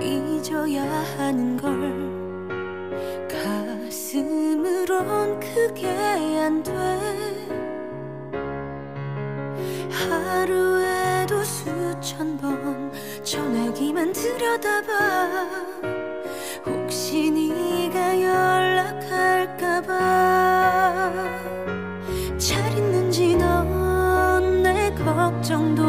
잊어야 하는 걸. 가슴으론 그게 안 돼. 하루에도 수천 번 전화기만 들여다봐. 혹시 네가 연락할까봐. 잘 있는지 넌 내 걱정도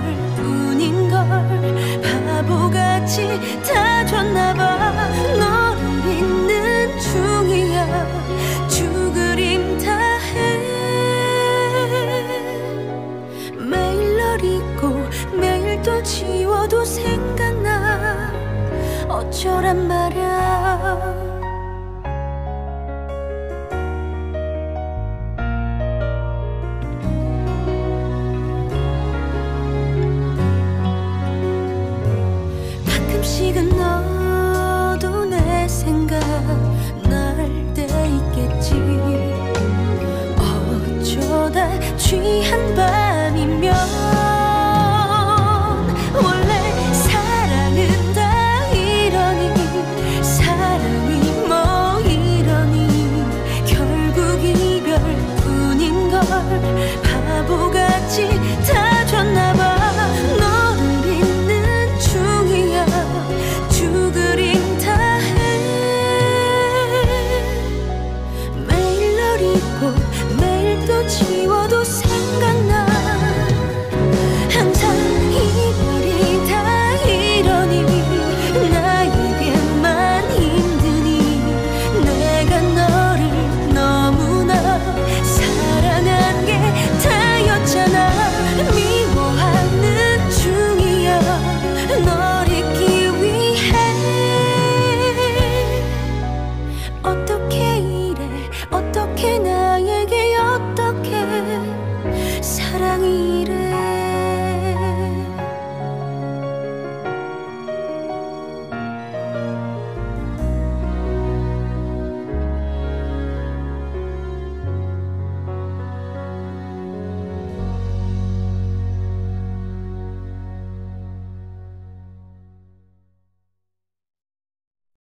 별뿐인 걸 바보같이 다 줬나봐. 너를 잊는 중이야. 죽으림 다해. 매일 널 잊고 매일 또 지워도 생각나. 어쩌란 말야 식은 너.